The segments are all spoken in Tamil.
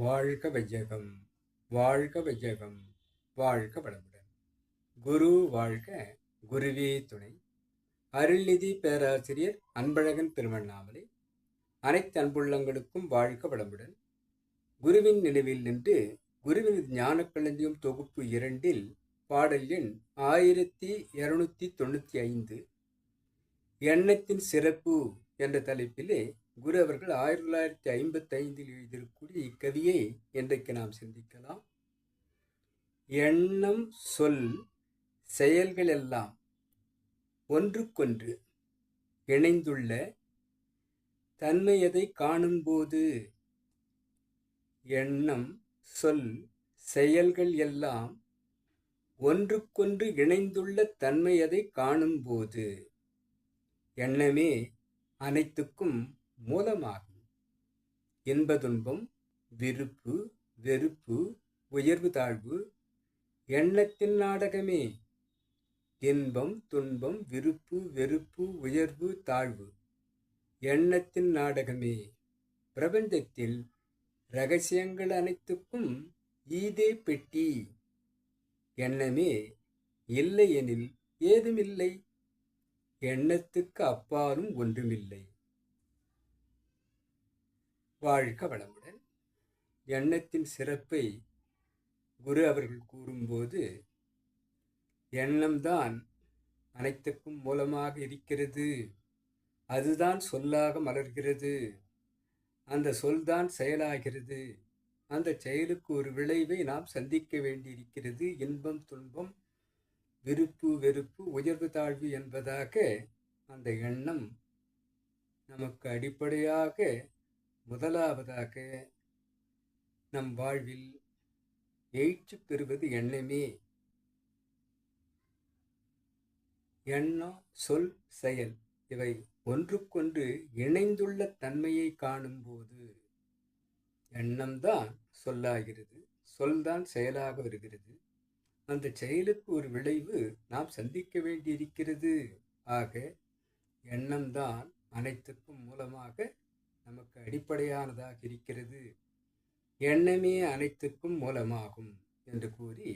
வாழ்க வையகம் வாழ்க வையகம் வாழ்க வளமுடன். குரு வாழ்க குருவே துணை. அருள்நிதி பேராசிரியர் அன்பழகன் திருவண்ணாமலை அனைத்து அன்புள்ளங்களுக்கும் வாழ்க வளமுடன். குருவின் நினைவில் நின்று குருவின் ஞானக்களஞ்சியம் தொகுப்பு இரண்டில் பாடல் எண் ஆயிரத்தி இரநூத்தி தொண்ணூற்றி ஐந்து. எண்ணத்தின் சிறப்பு என்ற தலைப்பிலே குரு அவர்கள் ஆயிரத்தி தொள்ளாயிரத்தி ஐம்பத்தி ஐந்தில் எழுதியிருக்கூடிய இக்கவியை இன்றைக்கு நாம் சிந்திக்கலாம். எண்ணம் சொல் செயல்கள் எல்லாம் ஒன்றுக்கொன்று இணைந்துள்ள தன்மையதை காணும்போது? எண்ணம் சொல் செயல்கள் எல்லாம் ஒன்றுக்கொன்று இணைந்துள்ள தன்மையதை காணும்போது? எண்ணமே அனைத்துக்கும் மூலமாகும். இன்ப துன்பம் விருப்பு வெறுப்பு உயர்வு தாழ்வு எண்ணத்தின் நாடகமே. இன்பம் துன்பம் விருப்பு வெறுப்பு உயர்வு தாழ்வு எண்ணத்தின் நாடகமே. பிரபஞ்சத்தில் ரகசியங்கள் அனைத்துக்கும் ஈதே பெட்டி. எண்ணமே இல்லையெனில் ஏதுமில்லை. எண்ணத்துக்கு அப்பாலும் ஒன்றுமில்லை. வாழ்க வளமுடன். எண்ணத்தின் சிறப்பை குரு அவர்கள் கூறும்போது எண்ணம்தான் அனைத்துக்கும் மூலமாக இருக்கிறது. அதுதான் சொல்லாக மலர்கிறது. அந்த சொல்தான் செயலாகிறது. அந்த செயலுக்கு ஒரு விளைவை நாம் சந்திக்க வேண்டியிருக்கிறது. இன்பம் துன்பம் விருப்பு வெறுப்பு உயர்வு தாழ்வு என்பதாக அந்த எண்ணம் நமக்கு அடிப்படையாக முதலாவதாக நம் வாழ்வில் எழுச்சி பெறுவது எண்ணமே. எண்ணம் சொல் செயல் இவை ஒன்றுக்கொன்று இணைந்துள்ள தன்மையை காணும்போது எண்ணம்தான் சொல்லாகிறது சொல்தான் செயலாக வருகிறது. அந்த செயலுக்கு ஒரு விளைவு நாம் சந்திக்க வேண்டியிருக்கிறது. ஆக எண்ணம்தான் அனைத்துக்கும் மூலமாக நமக்கு அடிப்படையானதாக இருக்கிறது. எண்ணமே அனைத்துக்கும் மூலமாகும் என்று கூறி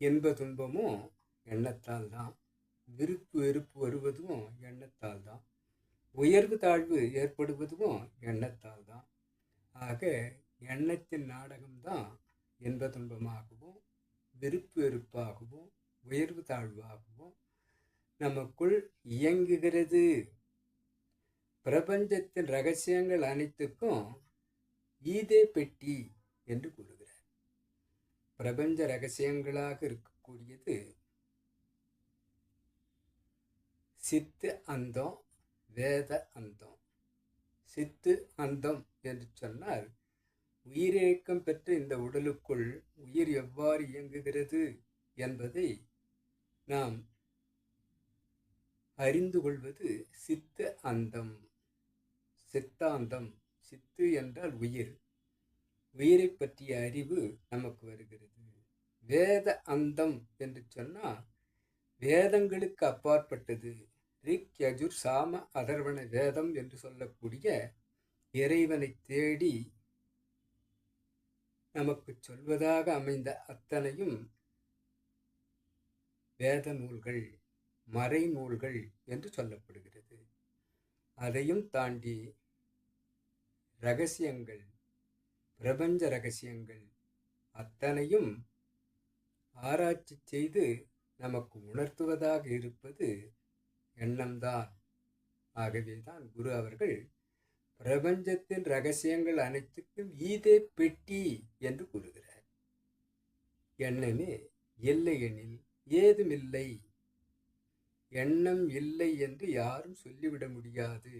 இன்ப துன்பமும் எண்ணத்தால் தான் விருப்பு வெறுப்பு வருவதும் எண்ணத்தால் தான் உயர்வு தாழ்வு ஏற்படுவதும் எண்ணத்தால் தான். ஆக எண்ணத்தின் நாடகம்தான் இன்ப துன்பமாகவும் விருப்பு வெறுப்பாகவும் உயர்வு தாழ்வாகவும் நமக்குள் இயங்குகிறது. பிரபஞ்சத்தின் ரகசியங்கள் அனைத்துக்கும் ஈதே பெட்டி என்று கூறுகிறார். பிரபஞ்ச ரகசியங்களாக இருக்கக்கூடியது சித்து அந்தம் வேத அந்தம். சித்து அந்தம் என்று சொன்னால் உயிரிழக்கம் பெற்ற இந்த உடலுக்குள் உயிர் எவ்வாறு இயங்குகிறது என்பதை நாம் அறிந்து கொள்வது சித்த அந்தம். சித்தாந்தம் சித்து என்றால் உயிர். உயிரை பற்றிய அறிவு நமக்கு வருகிறது. வேத அந்தம் என்று சொன்னால் வேதங்களுக்கு அப்பாற்பட்டது. ரிக் யஜுர் சாம அதர்வண வேதம் என்று சொல்லக்கூடிய இறைவனை தேடி நமக்கு சொல்வதாக அமைந்த அத்தனையும் வேத நூல்கள் மறை நூல்கள் என்று சொல்லப்படுகிறது. அதையும் தாண்டி ரகசியங்கள் பிரபஞ்ச ரகசியங்கள் அத்தனையும் ஆராய்ச்சி செய்து நமக்கு உணர்த்துவதாக இருப்பது எண்ணம்தான். ஆகவே தான் குரு அவர்கள் பிரபஞ்சத்தின் ரகசியங்கள் அனைத்துக்கும் ஈதே பெட்டி என்று கூறுகிறார். எண்ணமே இல்லையெனில் ஏதுமில்லை. எண்ணம் இல்லை என்று யாரும் சொல்லிவிட முடியாது.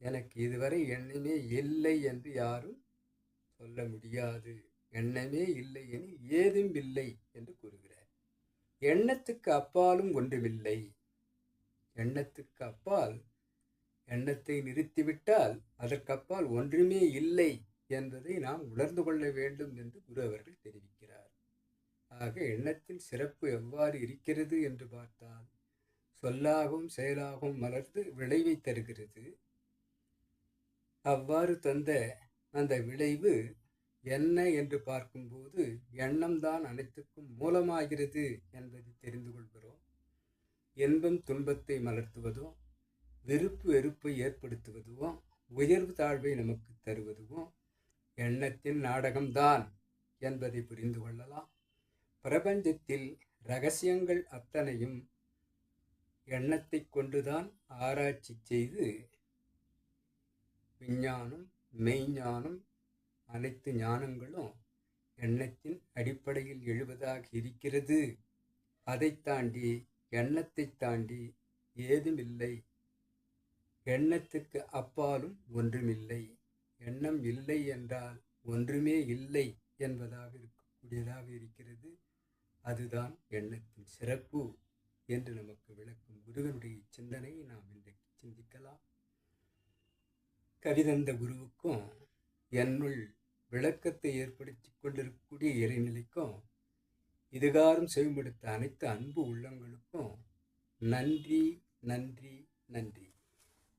எனக்கு இதுவரை எண்ணமே இல்லை என்று யாரும் சொல்ல முடியாது. எண்ணமே இல்லை எனில் ஏதும் இல்லை என்று கூறுகிறார். எண்ணத்துக்கு அப்பாலும் ஒன்றுமில்லை. எண்ணத்துக்கு அப்பால் எண்ணத்தை நிறுத்திவிட்டால் அதற்கப்பால் ஒன்றுமே இல்லை என்பதை நாம் உணர்ந்து கொள்ள வேண்டும் என்று குரு அவர்கள் தெரிவிக்கிறார். ஆக எண்ணத்தின் சிறப்பு எவ்வாறு இருக்கிறது என்று பார்த்தால் சொல்லாகவும் செயலாகவும் மலர்ந்து விளைவை தருகிறது. அவ்வாறு தந்த அந்த விளைவு என்ன என்று பார்க்கும்போது எண்ணம்தான் அனைத்துக்கும் மூலமாகிறது என்பதை தெரிந்து கொள்கிறோம். இன்பம் துன்பத்தை மலர்த்துவதோ வெறுப்பு வெறுப்பை ஏற்படுத்துவதுவோ உயர்வு தாழ்வை நமக்கு தருவதுவோ எண்ணத்தின் நாடகம்தான் என்பதை புரிந்து கொள்ளலாம். பிரபஞ்சத்தில் ரகசியங்கள் அத்தனையும் எண்ணத்தை கொண்டுதான் ஆராய்ச்சி செய்து விஞ்ஞானம் மெய்ஞானம் அனைத்து ஞானங்களும் எண்ணத்தின் அடிப்படையில் எழுவதாக இருக்கிறது. அதை தாண்டி எண்ணத்தை தாண்டி ஏதுமில்லை. எண்ணத்துக்கு அப்பாலும் ஒன்றுமில்லை. எண்ணம் இல்லை என்றால் ஒன்றுமே இல்லை என்பதாக இருக்கக்கூடியதாக இருக்கிறது. அதுதான் எண்ணத்தின் சிறப்பு என்று நமக்கு விளக்கும் முருகனுடைய சிந்தனையை நாம் இன்றைக்கு சிந்திக்கலாம். கவிதந்த குருவுக்கும் என்னுள் விளக்கத்தை ஏற்படுத்தி கொண்டிருக்கக்கூடிய இறைநிலைக்கும் இதுகாரும் செவிமடுத்த அனைத்து அன்பு உள்ளங்களுக்கும் நன்றி நன்றி நன்றி.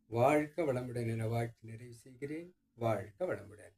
வாழ்க வளமுடன் என வாழ்த்து நிறைவு செய்கிறேன். வாழ்க வளமுடன்.